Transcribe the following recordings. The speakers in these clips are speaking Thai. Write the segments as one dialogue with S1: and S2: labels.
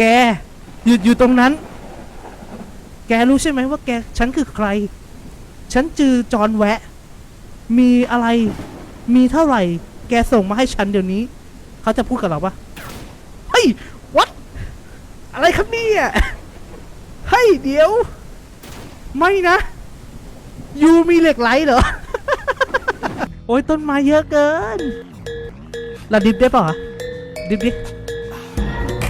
S1: แกหยุดอยู่ตรงนั้น แกรู้ใช่ไหมว่าแกฉันคือใคร ฉันจือจอนแวะ มีอะไร มีเท่าไหร่ แกส่งมาให้ฉันเดี๋ยวนี้ เขาจะพูดกับเราปะเฮ้ยวัดอะไรครับเนี่ยเฮ้ยเดี๋ยว ไม่นะ ยูมีเหล็กไหลเหรอ โอ้ยต้นไม้เยอะเกินเราดิฟได้ป่ะดิฟดิ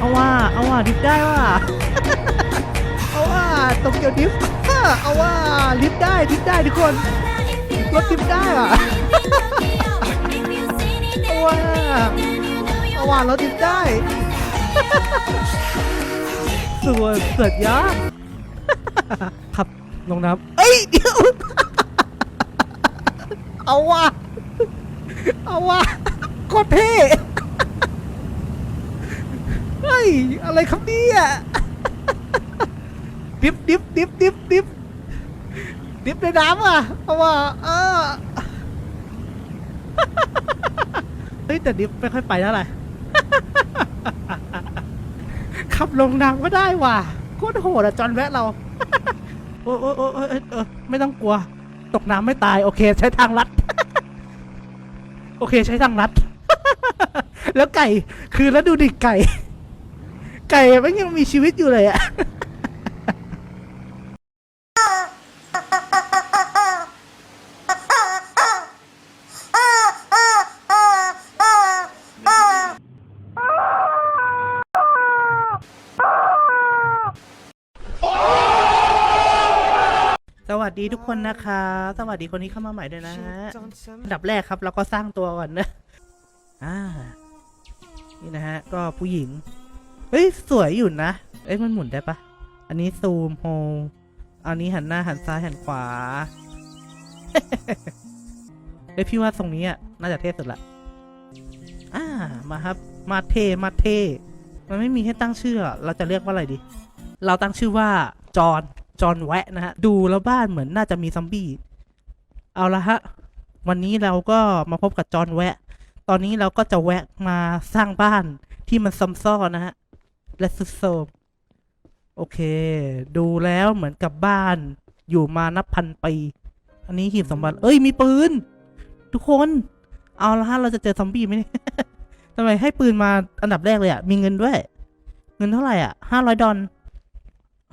S1: เอาว่าเอาว่าดิฟได้ว่าเอาว่าตกเกียวดิฟเอาว่าดิฟได้ดิฟได้ทุกคนรถดิฟได้ว่ะเอาว่าเอาว่ารถดิฟได้สวยเกิดยากขับลงน้ำเอ้ยเดี๋ยวเอาว่ะเอาว่ะโคตรเท่ ย อะไรครับเนี่ยดิฟดิฟดิฟดิฟดิฟดิฟในน้ำอะเอาว่าเออเฮ้ยแต่ดิฟไม่ค่อยไปเท่าไหร่ขับลงน้ำก็ได้ว่ะโคตรโหดอะจอนแวะเรา โอ้ยโอ้ยโอ้ยโอ้ยเอ้ยเออไม่ต้องกลัว ตกน้ำไม่ตาย โอเคใช้ทางลัด โอเคใช้ทางลัด แล้วไก่ คือแล้วดูดิไก่ ไก่มันยังมีชีวิตอยู่เลยอะสวัสดีทุกคนนะคะ สวัสดีคนที่เข้ามาใหม่ด้วยนะฮะอันดับแรกครับเราก็สร้างตัวก่อนนะ อ่า นี่นะฮะ ก็ผู้หญิง เฮ้ย สวยอยู่นะ เอ้ย มันหมุนได้ปะ อันนี้ซูมโฮอันนี้หันหน้าหันซ้ายหันขวา เอ้ย พี่ว่าตรงนี้อะ น่าจะเท่สุดละ อ่า มาครับ มาเท มาเท มันไม่มีให้ตั้งชื่อ เราจะเรียกว่าอะไรดี เราตั้งชื่อว่า จอห์นจอห์นแวะนะฮะ ดูแล้วบ้านเหมือนน่าจะมีซอมบี้ เอาละฮะ วันนี้เราก็มาพบกับจอห์นแวะ ตอนนี้เราก็จะแวะมาสร้างบ้านที่มันซัมซ้อนนะฮะ และสุดโทมโอเค ดูแล้วเหมือนกับบ้านอยู่มานับพันปีอันนี้หีบสมบัติ เอ้ย มีปืน ทุกคน เอาละฮะ เราจะเจอซอมบี้ไหมเนี่ยทำไมให้ปืนมาอันดับแรกเลยอะ่ะมีเงินด้วย เงินเท่าไหร่อะห้าร้อยดอล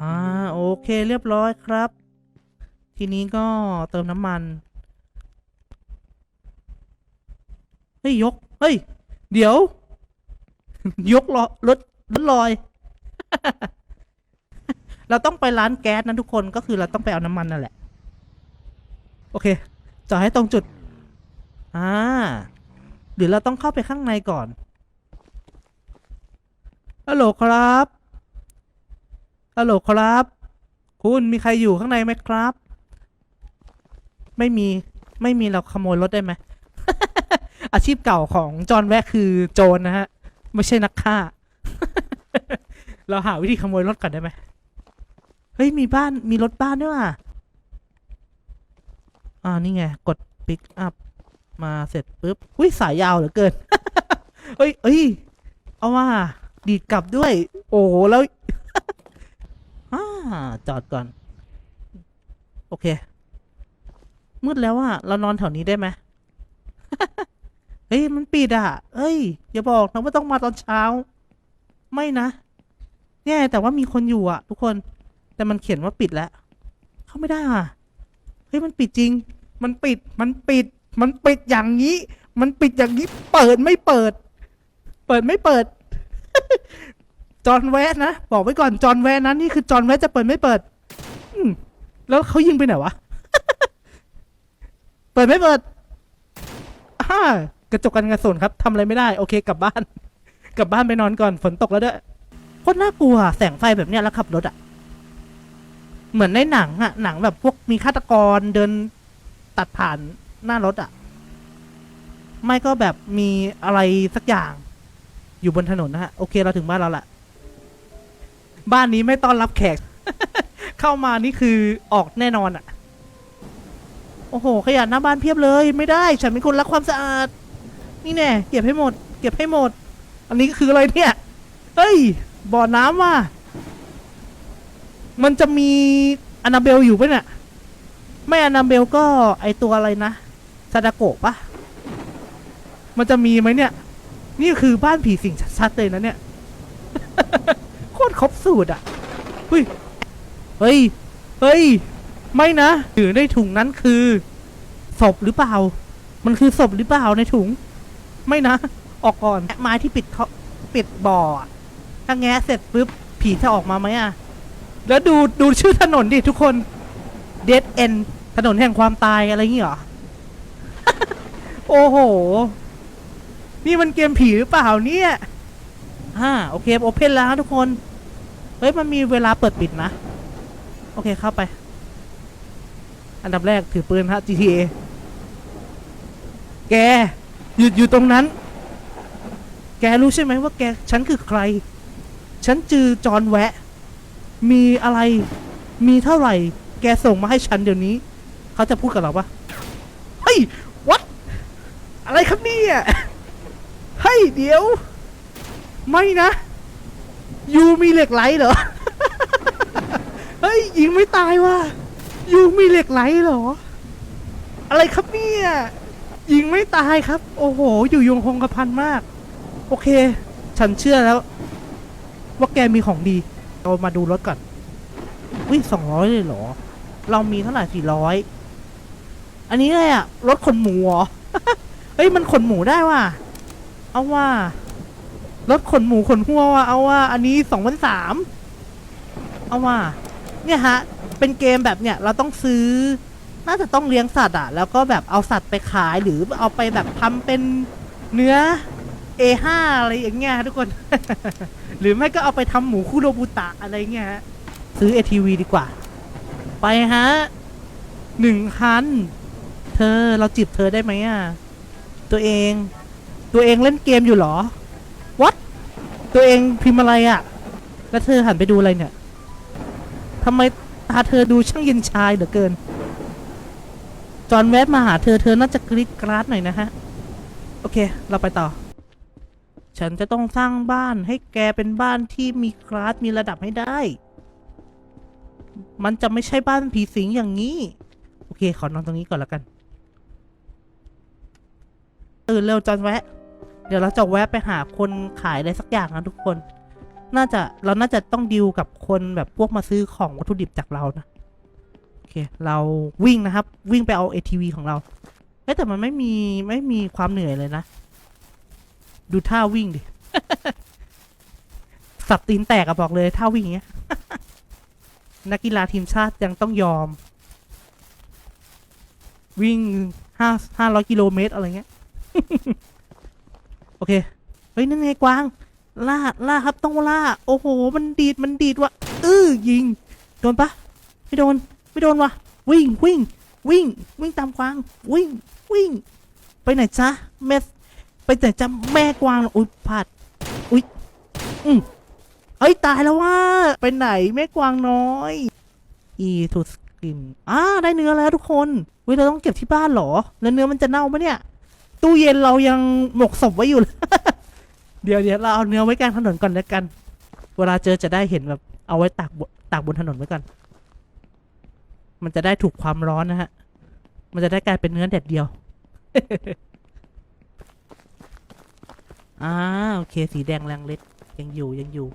S1: อ่า โอเคเรียบร้อยครับ ทีนี้ก็เติมน้ำมัน เฮ้ย ยก เฮ้ย เดี๋ยว ยกล้อรถ ลอย เราต้องไปร้านแก๊สนะทุกคนก็คือเราต้องไปเอาน้ำมันนั่นแหละ โอเคจอดให้ตรงจุด อ่า หรือเราต้องเข้าไปข้างในก่อนฮัลโหลครับฮัลโหลครับ คุณมีใครอยู่ข้างในไหมครับ ไม่มี ไม่มีเราขโมยรถได้ไหม อาชีพเก่าของจอห์นแวะคือโจรนะฮะ ไม่ใช่นักฆ่า เราหาวิธีขโมยรถก่อนได้ไหมเฮ้ย มีบ้าน มีรถบ้านด้วยว่ะอ่า นี่ไง กด pick up มาเสร็จปุ๊บ อุ้ย สายยาวเหลือเกิน เฮ้ยเอ้ย เอาว่า ดีดกลับด้วย โอ้โห แล้วอ่าจอดก่อน โอเค มืดแล้วอะเรานอนแถวนี้ได้ไหมเฮ้ย มันปิดอะ เอ้ย อย่าบอกนะว่าต้องมาตอนเช้า ไม่นะ เนี่ยแต่ว่ามีคนอยู่อะ ทุกคน แต่มันเขียนว่าปิดแล้ว เข้าไม่ได้อะ เฮ้ยมันปิดจริง มันปิด มันปิด มันปิดอย่างนี้ มันปิดอย่างนี้ เปิดไม่เปิด เปิดไม่เปิด จอนแวะนะ บอกไว้ก่อน จอนแวะนะนี่คือจอนแวะจะเปิดไม่เปิด อืมแล้วเขายิงไปไหนวะ เปิดไม่เปิดอ่ากระจกกันกระสุนครับทำอะไรไม่ได้ โอเค กลับบ้าน กลับบ้านไปนอนก่อน ฝนตกแล้วด้วย ตรน่ากลัวแสงไฟแบบเนี้ยแล้วขับรถอะเหมือนในหนังอะหนังแบบพวกมีฆาตกรเดินตัดผ่านหน้ารถอะไม่ก็แบบมีอะไรสักอย่างอยู่บนถนนนะฮะ โอเคเราถึงบ้านเราละบ้านนี้ไม่ต้อนรับแขก เข้ามานี่คือออกแน่นอนอะโอ้โห ขยะหน้าบ้านเพียบเลย ไม่ได้ ฉันเป็นคนรักความสะอาด นี่แน่เก็บให้หมด เก็บให้หมด อันนี้คืออะไรเนี่ย เฮ้ย บ่อน้ำว่ะ มันจะมีอนาเบลอยู่ปะเนี่ย ไม่อนาเบลก็ไอตัวอะไรนะซาดาโกะปะมันจะมีไหมเนี่ย นี่คือบ้านผีสิงชัดๆเลยนะเนี่ย โคตรครบสูตรอะเฮ้ย เฮ้ย เฮ้ย ไม่นะหรือในถุงนั้นคือศพหรือเปล่า มันคือศพหรือเปล่าในถุง ไม่นะ ออกก่อน ไม้ที่ปิดเขาปิดบ่อ ถ้าแงะเสร็จปุ๊บผีจะออกมาไหมอะ แล้วดูดูชื่อถนนดิทุกคน Dead End ถนนแห่งความตายอะไรอย่างงี้เหรอ โอ้โห นี่มันเกมผีหรือเปล่าเนี่ยอ่าโอเคโอเพนแล้วนะทุกคน เฮ้ย มันมีเวลาเปิดปิดนะ โอเคเข้าไป อันดับแรกถือปืนฮะ GTA แก หยุดอยู่ตรงนั้น แกรู้ใช่ไหมว่าแก ฉันคือใคร ฉันจือจอนแวะ มีอะไร มีเท่าไหร่ แกส่งมาให้ฉันเดี๋ยวนี้ เขาจะพูดกับเราปะเฮ้ยวัดอะไรครับเนี่ยเฮ้ยเดี๋ยว ไม่นะยูมีเหล็กไหลเหรอ เฮ้ยยิงไม่ตายว่ะยูมีเหล็กไหลเหรอ อะไรครับเนี่ยยิงไม่ตายครับ โอ้โห อยู่ยงคงกระพันมาก โอเค ฉันเชื่อแล้ว ว่าแกมีของดี เรามาดูรถก่อนวิสองร้อยเลยเหรอ เรามีเท่าไหร่สี่ร้อยอันนี้อะไรอะรถขนหมูเหรอ เฮ้ยมันขนหมูได้ว่ะ เอาว่ารถขนหมูขนหัวว่ะเอาว่า อันนี้สองพันสามเอาว่า เนี่ยฮะ เป็นเกมแบบเนี้ยเราต้องซื้อ น่าจะต้องเลี้ยงสัตว์อะแล้วก็แบบเอาสัตว์ไปขายหรือเอาไปแบบทำเป็นเนื้อ A5 อะไรอย่างเงี้ยฮะทุกคน หรือไม่ก็เอาไปทำหมูคุโรบุตะอะไรเงี้ยฮะซื้อ ATV ดีกว่า ไปฮะหนึ่งคัน เธอเราจีบเธอได้ไหมอะ ตัวเอง ตัวเองเล่นเกมอยู่เหรอ what ตัวเองพิมพ์อะไรอะ แล้วเธอหันไปดูอะไรเนี่ยทำไมตาเธอดูช่างเย็นชายเหลือเกิน จอนแวะมาหาเธอเธอน่าจะกรีดกราดหน่อยนะฮะ โอเค เราไปต่อ ฉันจะต้องสร้างบ้านให้แกเป็นบ้านที่มีคลาสมีระดับให้ได้ มันจะไม่ใช่บ้านผีสิงอย่างนี้ โอเค ขอนอนตรงนี้ก่อนแล้วกัน ตื่นเร็วจอนแวะ เดี๋ยวเราจะแวะไปหาคนขายอะไรสักอย่างนะทุกคน น่าจะเราน่าจะต้องดิวกับคนแบบพวกมาซื้อของวัตถุดิบจากเรานะ โอเค เราวิ่งนะครับ วิ่งไปเอา ATV ของเราแต่มันไม่มีไม่มีความเหนื่อยเลยนะ ดูท่าวิ่งดิ สับตีนแตกอะบอกเลยท่าวิ่งอย่างเงี้ย นักกีฬาทีมชาติยังต้องยอม วิ่งห้าห้าร้อยกิโลเมตรอะไรเงี้ย โอเค เฮ้ย นั่นไงกวาง ล่า ล่าครับต้องล่า โอ้โห มันดีด มันดีดว่ะเออยิง โดนปะ ไม่โดน ไม่โดนว่ะวิ่ง วิ่ง วิ่ง วิ่งตามกวาง วิ่ง วิ่ง ไปไหนจ๊ะแม่ ไปไหนจ๊ะแม่กวางอุ้ยพลาดอุ้ยอืมเฮ้ยตายแล้วว่าไปไหนแม่กวางน้อย อีทูสกินอ่าได้เนื้อแล้วทุกคนเว้ยเราต้องเก็บที่บ้านเหรอ แล้วเนื้อมันจะเน่าปะเนี่ย ตู้เย็นเรายังหมกศพไว้อยู่เลยเดี๋ยวเดี๋ยวเราเอาเนื้อไว้กลางถนนก่อนแล้วกัน เวลาเจอจะได้เห็นแบบ เอาไว้ตากบตากบนถนนไว้ก่อนมันจะได้ถูกความร้อนนะฮะ มันจะได้กลายเป็นเนื้อแดดเดียว อ่าโอเคสีแดงแรงเล็ดยังอยู่ยังอยู่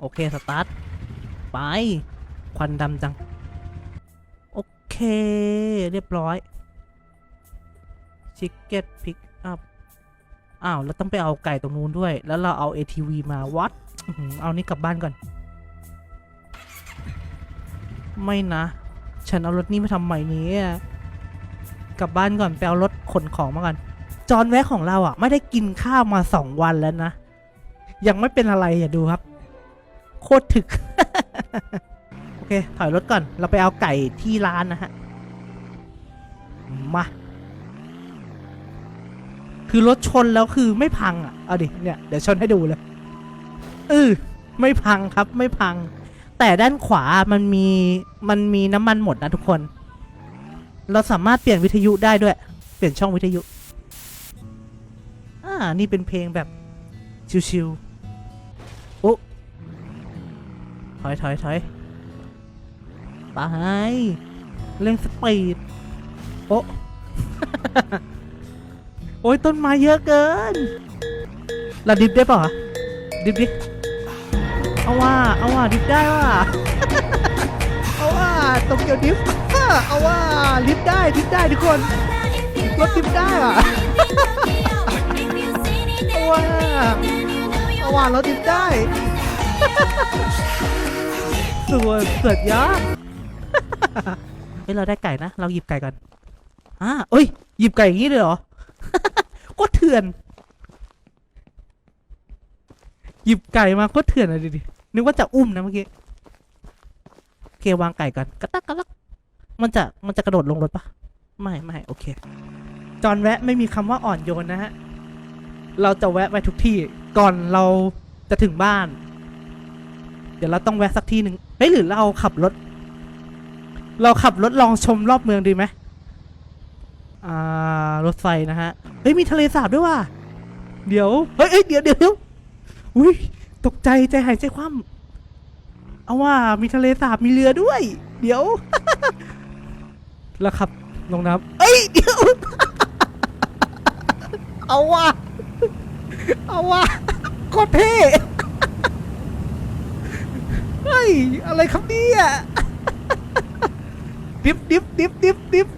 S1: โอเค สตาร์ท ไป ควันดำจัง โอเค เรียบร้อย ชิคเก็ตพิกอัพ อ้าว แล้วต้องไปเอาไก่ตรงนู้นด้วย แล้วเราเอา ATV มาวัด เอานี่กลับบ้านก่อน ไม่นะ ฉันเอารถนี้มาทำใหม่นี้กลับบ้านก่อน ไปเอารถขนของมาก่อน จอนแวะของเราอะ ไม่ได้กินข้าวมาสองวันแล้วนะ ยังไม่เป็นอะไรอย่าดูครับ โคตรถึก โอเค ถอยรถก่อน เราไปเอาไก่ที่ร้านนะฮะ มา คือรถชนแล้วคือไม่พังอะ เอาดิ เนี่ย เดี๋ยวชนให้ดูเลยเออไม่พังครับ ไม่พัง แต่ด้านขวามันมี มันมีน้ำมันหมดนะทุกคน เราสามารถเปลี่ยนวิทยุได้ด้วย เปลี่ยนช่องวิทยุ นี่เป็นเพลงแบบ ชิวถอยถอยถอยไปเร่งสปีดโอ้โอ้ยต้นไม้เยอะเกินเราดิฟได้ป่ะดิฟดิเอาว่าเอาว่าดิฟได้ว่ะเอาว่าตรงเกียวดิฟเอาว่าดิฟได้ดิฟได้ทุกคนรถดิฟได้ว่ะ เอาว่าเอาว่ารถดิฟได้สวยสุดยอดเฮ้ยเราได้ไก่นะ เราหยิบไก่กันอ่าเอ้ย หยิบไก่อย่างนี้เลยเหรอก็เถื่อน หยิบไก่มาก็เถื่อนอะดิดินึกว่าจะอุ้มนะเมื่อกี้โอเควางไก่กันกระตักกระลัก มันจะมันจะกระโดดลงรถปะไม่ไม่โอเค จอนแวะไม่มีคำว่าอ่อนโยนนะฮะ เราจะแวะไปทุกที่ก่อนเราจะถึงบ้าน เดี๋ยวเราต้องแวะสักที่หนึ่งเฮ้ยหรือเราขับรถ เราขับรถลองชมรอบเมืองดีไหมอ่ารถไฟนะฮะเฮ้ยมีทะเลสาบด้วยว่ะเดี๋ยวเฮ้ยเฮ้ยเดี๋ยวเดี๋ยวเดี๋ยวอุ้ยตกใจใจหายใจคว่ำเอาว่ามีทะเลสาบมีเรือด้วย เดี๋ยวแล้วขับลงน้ำเอ้ยเดี๋ยวเอาว่า เอาว่าโคตรเท่เฮ้ย อะไรครับเนี่ยดิฟดิฟดิฟดิฟดิฟ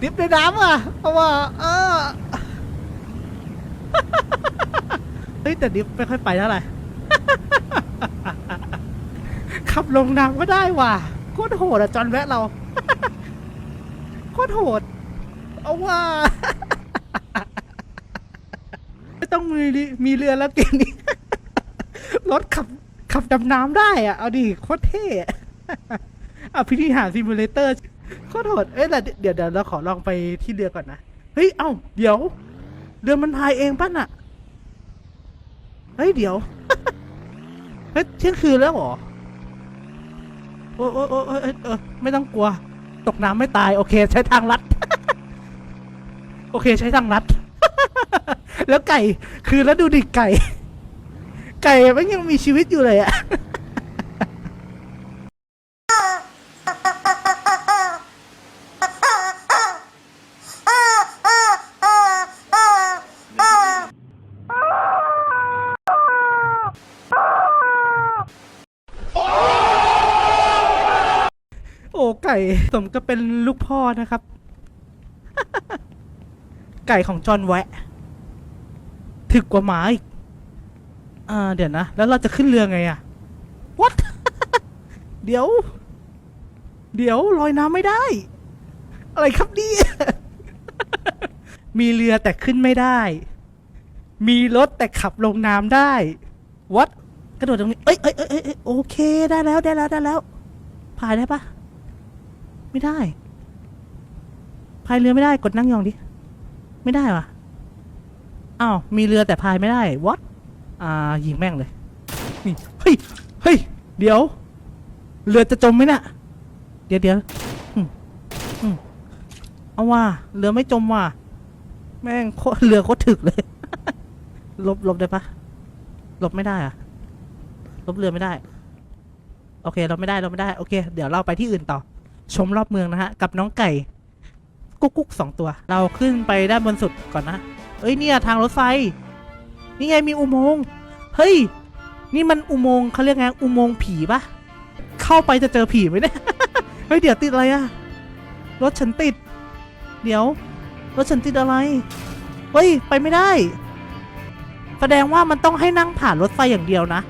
S1: ดิฟในน้ำอะเอาว่าเออเฮ้ยแต่ดิฟไม่ค่อยไปเท่าไหร่ ขับลงน้ำก็ได้ว่ะ โคตรโหดอะจอนแวะเรา โคตรโหด เอาว่า ไมีเรือมีเรือแล้วเกมนี้ รถขับขับดำน้ำได้อะเอาดิโคตรเท่อะอะพิธีหารซิมูเลเตอร์โคตรโหดเอ้ยแต่เดี๋ยวเดี๋ยวเราขอลองไปที่เรือก่อนนะ เฮ้ย เอ้า เดี๋ยว เรือมันพายเองป่ะน่ะ เฮ้ย เดี๋ยว เฮ้ย เที่ยงคืนแล้วหรอ โอ้โอ้โอ้โอ้ยเอ้ยเออไม่ต้องกลัว ตกน้ำไม่ตาย โอเค ใช้ทางลัด โอเค ใช้ทางลัด แล้วไก่ คือแล้วดูดิไก่ ไก่มันยังมีชีวิตอยู่เลยอะโอ้ไก่สมก็เป็นลูกพ่อนะครับ ไก่ของจอนแวะ ถึกกว่าหมาอีกอ่าเดี๋ยวนะ แล้วเราจะขึ้นเรือไงอะ what เดี๋ยว เดี๋ยวลอยน้ำไม่ได้ อะไรครับนี่ มีเรือแต่ขึ้นไม่ได้ มีรถแต่ขับลงน้ำได้ what กระโดดตรงนี้ เอ้ยเอ้ยเอ้ยเอ้ยเอ้ยโอเค ได้แล้ว ได้แล้ว ได้แล้ว พายได้ปะ ไม่ได้ พายเรือไม่ได้ กดนั่งยองดิ ไม่ได้วะ อ้าวมีเรือแต่พายไม่ได้ what อ่ายิงแม่งเลยนี่เฮ้ยเฮ้ยเดี๋ยว เรือจะจมไหมน่ะเดี๋ยวเดี๋ยวอืมอืมเอาว่าเรือไม่จมว่ะแม่งโคเรือโคตรถึกเลยลบลบได้ปะลบไม่ได้อะลบเรือไม่ได้ โอเค เราไม่ได้เราไม่ได้โอเค เดี๋ยวเราไปที่อื่นต่อ ชมรอบเมืองนะฮะ กับน้องไก่ กุ๊กกุ๊กสองตัว เราขึ้นไปด้านบนสุดก่อนนะ เอ้ยเนี่ยทางรถไฟ นี่ไงมีอุโมงค์ เฮ้ย นี่มันอุโมงค์เขาเรียกไงอุโมงค์ผีปะเข้าไปจะเจอผีไหมเนี่ย เฮ้ยเดี๋ยวติดอะไรอะรถฉันติด เดี๋ยวรถฉันติดอะไร เฮ้ยไปไม่ได้ แสดงว่ามันต้องให้นั่งผ่านรถไฟอย่างเดียวนะ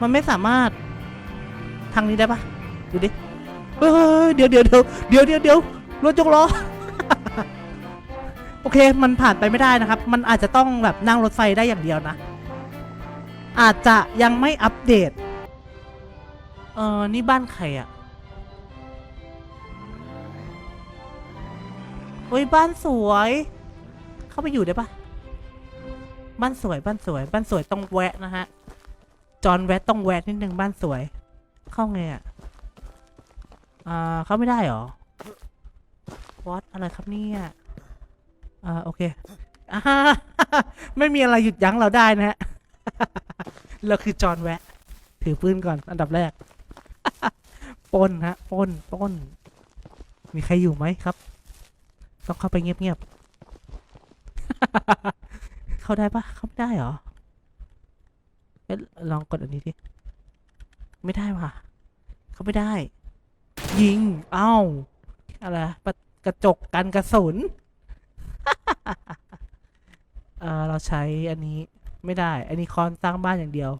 S1: มันไม่สามารถทางนี้ได้ปะดูดิ เฮ้ยเดี๋ยวเดี๋ยวเดี๋ยวเดี๋ยวเดี๋ยวรถยกล้อ โอเค มันผ่านไปไม่ได้นะครับ มันอาจจะต้องแบบนั่งรถไฟได้อย่างเดียวนะ อาจจะยังไม่อัปเดต เออนี่บ้านใครอะ่ะเฮ้ยบ้านสวย เข้าไปอยู่ได้ปะบ้านสวยบ้านสวย บ้านสวยต้องแวะนะฮะ จอนแวะต้องแวะนิดนึงบ้านสวย เข้าไงอะ่ะอ่าเข้าไม่ได้หรอวอตอะไรครับเนี่ย อ่าโอเคอ่าไม่มีอะไรหยุดยั้งเราได้นะฮะ เราคือจอนแวะ ถือปืนก่อนอันดับแรกป้นฮะป้นป้นมีใครอยู่ไหมครับ ต้องเข้าไปเงียบๆ เข้าได้ปะเข้าไม่ได้เหรอเอ๊ะลองกดอันนี้ดิ ไม่ได้ว่ะ เข้าไม่ได้ ยิง เอ้า อะไร กระจกกันกระสุน เออเราใช้อันนี้ไม่ได้ อันนี้คอนสร้างบ้านอย่างเดียว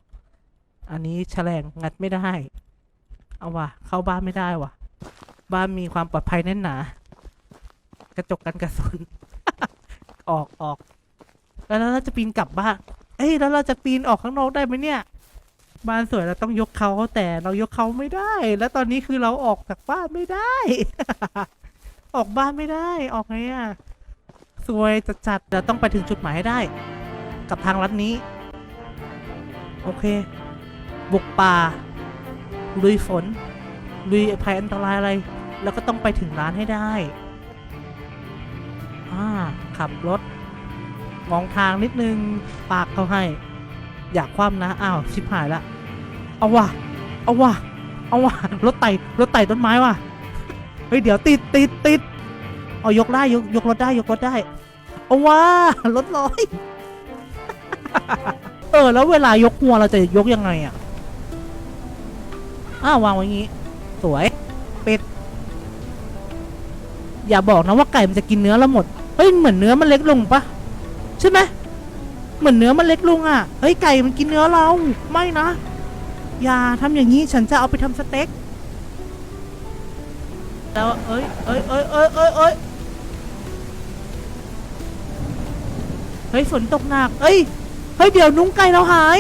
S1: อันนี้แฉลงงัดไม่ได้ เอาวะเข้าบ้านไม่ได้วะบ้านมีความปลอดภัยแน่นหนากระจกกันกระสุน ออกออก แล้วเราจะปีนกลับบ้าน เอ้ยแล้วเราจะปีนออกข้างนอกได้ไหมเนี่ย บ้านสวยเราต้องยกเขาแต่เรายกเขาไม่ได้ แล้วตอนนี้คือเราออกจากบ้านไม่ได้ ออกบ้านไม่ได้ ออกไงอะ สวยจัดจัดๆเราต้องไปถึงจุดหมายให้ได้ กับทางลัดนี้ โอเค บุกป่า ลุยฝน ลุยภัยอันตรายอะไร แล้วก็ต้องไปถึงร้านให้ได้อ่าขับรถ มองทางนิดนึง ปากเขาให้ อยากคว่ำนะ อ้าว ชิบหายละ เอาว่ะ เอาว่ะ เอาว่ะ รถไต่ รถไต่ต้นไม้ว่ะ เฮ้ย เดี๋ยวติดติดติด เอายกได้ยกยกรถได้ยกรถได้เอาว่ารถลอย เออ แล้วเวลายกหัวเราจะยกยังไงอะอ้าววางไว้งี้ สวย เป็ด อย่าบอกนะว่าไก่มันจะกินเนื้อแล้วหมด เฮ้ย เหมือนเนื้อมันเล็กลงปะใช่ไหมเหมือนเนื้อมันเล็กลงอะ เฮ้ย ไก่มันกินเนื้อเรา ไม่นะ อย่าทำอย่างนี้ ฉันจะเอาไปทำสเต็ก แล้ว เอ้ยเอ้ยเอ้ยเอ้ยเอ้ย ฮ้ยฝนตกหนักเอ้ยเฮ้ยเดี๋ยวนุ้งไก่เราหาย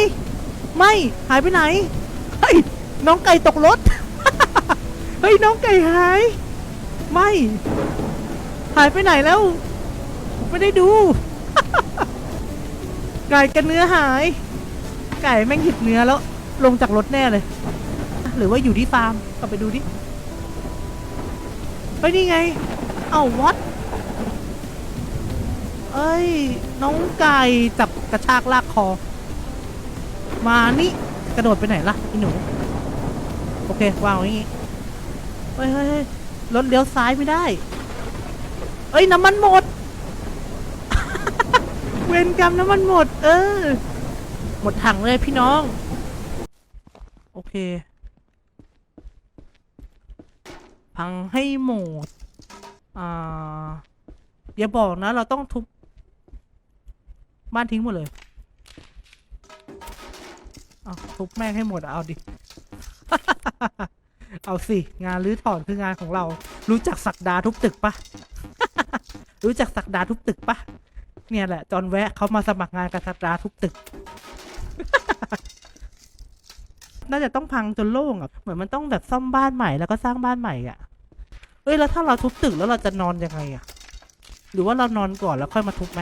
S1: ไม่หายไปไหนเฮ้ยน้องไก่ตกรถ เฮ้ยน้องไก่หาย ไม่ หายไปไหนแล้ว ไม่ได้ดู ไก่กับเนื้อหาย ไก่แม่งหิบเนื้อแล้ว ลงจากรถแน่เลย หรือว่าอยู่ที่ฟาร์มกลับไปดูดิเฮ้ยนี่ไง เอ้าวัด เอ้ย น้องไก่จับกระชากลากคอ มานี่ กระโดดไปไหนล่ะอีหนู โอเควางไว้อย่างงี้ เฮ้ยเฮ้ยเฮ้ยรถเลี้ยวซ้ายไม่ได้ เอ้ย น้ำมันหมด เวรกรรมน้ำมันหมด เออ หมดถังเลยพี่น้อง โอเค พังให้หมด อ่า อย่าบอกนะ เราต้องทุบ บ้านทิ้งหมดเลยเอาทุบแม่งให้หมดเอาดิ เอาสิ งานรื้อถอนคืองานของเรา รู้จักสักดาทุบตึกปะ รู้จักสักดาทุบตึกปะ เนี่ยแหละ จอนแวะเขามาสมัครงานกับสักดาทุบตึก น่าจะต้องพังจนโล่งอะ เหมือนมันต้องแบบซ่อมบ้านใหม่แล้วก็สร้างบ้านใหม่อะ เอ้ยแล้วถ้าเราทุบตึกแล้วเราจะนอนยังไงอะ หรือว่าเรานอนก่อนแล้วค่อยมาทุบไหม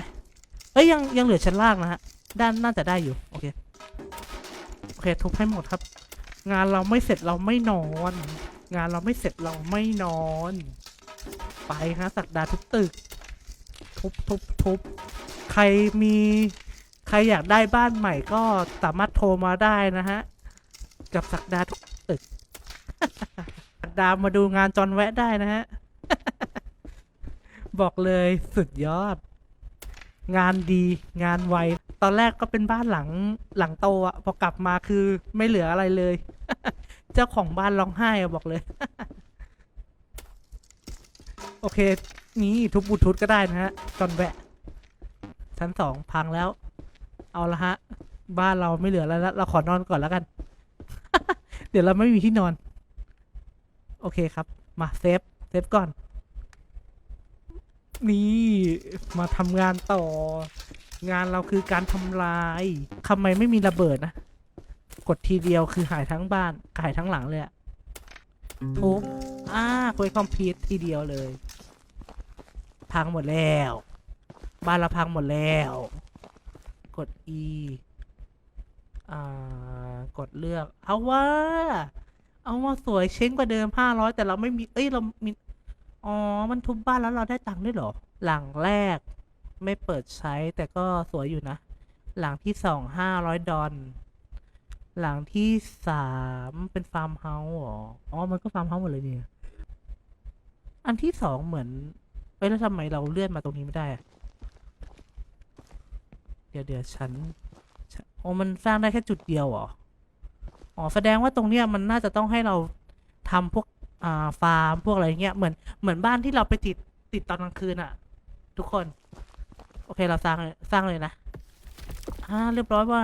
S1: เอ้ยยังยังเหลือชั้นล่างนะฮะ ด้านน่าจะได้อยู่ โอเค โอเค ทุบให้หมดครับ งานเราไม่เสร็จเราไม่นอน งานเราไม่เสร็จเราไม่นอน ไปฮะสักดาทุบตึก ทุบทุบทุบใครมีใครอยากได้บ้านใหม่ก็สามารถโทรมาได้นะฮะ กับสักดาทุกตึก สักดามาดูงานจอนแวะได้นะฮะ บอกเลยสุดยอด งานดีงานไว ตอนแรกก็เป็นบ้านหลังหลังโตอะพอกลับมาคือไม่เหลืออะไรเลย เจ้าของบ้านร้องไห้อะบอกเลย โอเค นี่ทุบบูทูธก็ได้นะฮะจอนแวะ ชั้นสองพังแล้ว เอาละฮะ บ้านเราไม่เหลือแล้วเราขอนอนก่อนแล้วกัน เดี๋ยวเราไม่มีที่นอน โอเคครับ มาเซฟเซฟก่อน นี่มาทำงานต่อ งานเราคือการทำลายทำไมไม่มีระเบิดนะ กดทีเดียวคือหายทั้งบ้านหายทั้งหลังเลยอะทุบอ่าคุยคอมพิวทีเดียวเลย พังหมดแล้ว บ้านเราพังหมดแล้ว กด E อ่ากดเลือก เอาว่า เอาว่าสวยเช้งกว่าเดิมห้าร้อยแต่เราไม่มี เอ้ย เรามี อ๋อ มันทุบบ้านแล้วเราได้ตังค์ด้วยเหรอ หลังแรกไม่เปิดใช้แต่ก็สวยอยู่นะ หลังที่สองห้าร้อยดอลหลังที่สามเป็นฟาร์มเฮาส์เหรอ อ๋อ มันก็ฟาร์มเฮาส์หมดเลยเนี่ยอันที่สองเหมือนเอ้ยแล้วทำไมเราเลื่อนมาตรงนี้ไม่ได้อะเดี๋ยวเดี๋ยวฉันฉันโอ้มันสร้างได้แค่จุดเดียวเหรอ อ๋อ แสดงว่าตรงเนี้ยมันน่าจะต้องให้เราทำพวก อ่าฟาร์มพวกอะไรเงี้ยเหมือนเหมือนบ้านที่เราไปติดติดตอนกลางคืนอะทุกคน โอเคเราสร้างเลยสร้างเลยนะอ่าเรียบร้อยว่า